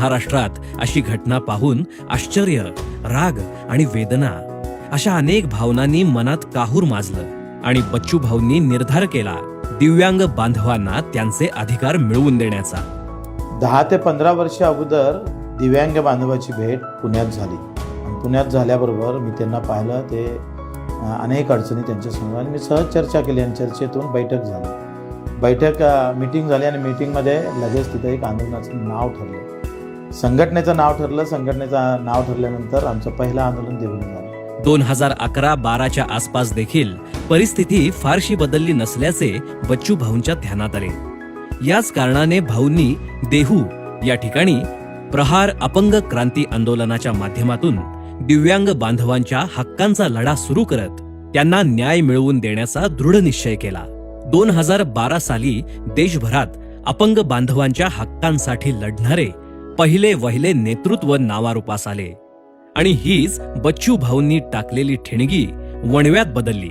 महाराष्ट्रात अशी घटना पाहून आश्चर्य राग आणि वेदना अशा अनेक भावनांनी मनात काहूर माजलं आणि बच्चू भाऊंनी निर्धार केला दिव्यांग बांधवांना त्यांचे अधिकार मिळवून देण्याचा. दहा ते पंधरा वर्ष अगोदर दिव्यांग बांधवाची भेट पुण्यात झाली. आणि पुण्यात झाल्याबरोबर मी त्यांना पाहिलं ते अनेक अडचणी त्यांच्यासमोर आणि मी सहज चर्चा केली आणि चर्चेतून बैठक झाली. बैठक मिटिंग झाली आणि मिटिंगमध्ये लगेच तिथे एक आंदोलनाचं नाव ठरलं. संघटनेचं नाव ठरलं संघटनेचं नाव ठरल्यानंतर आमचं पहिलं आंदोलन देऊन झालं. दोन हजार अकरा बाराच्या आसपास देखील परिस्थिती फारशी बदलली नसल्याचे बच्चू भाऊंच्या ध्यानात आले. याच कारणाने भाऊंनी देहू या ठिकाणी प्रहार अपंग क्रांती आंदोलनाच्या माध्यमातून दिव्यांग बांधवांच्या हक्कांचा लढा सुरू करत त्यांना न्याय मिळवून देण्याचा दृढ निश्चय केला. दोन हजार बारा साली देशभरात अपंग बांधवांच्या हक्कांसाठी लढणारे पहिले वहिले नेतृत्व नावारूपास आले. आणि हीच बच्चू भाऊंनी टाकलेली ठिणगी वणव्यात बदलली.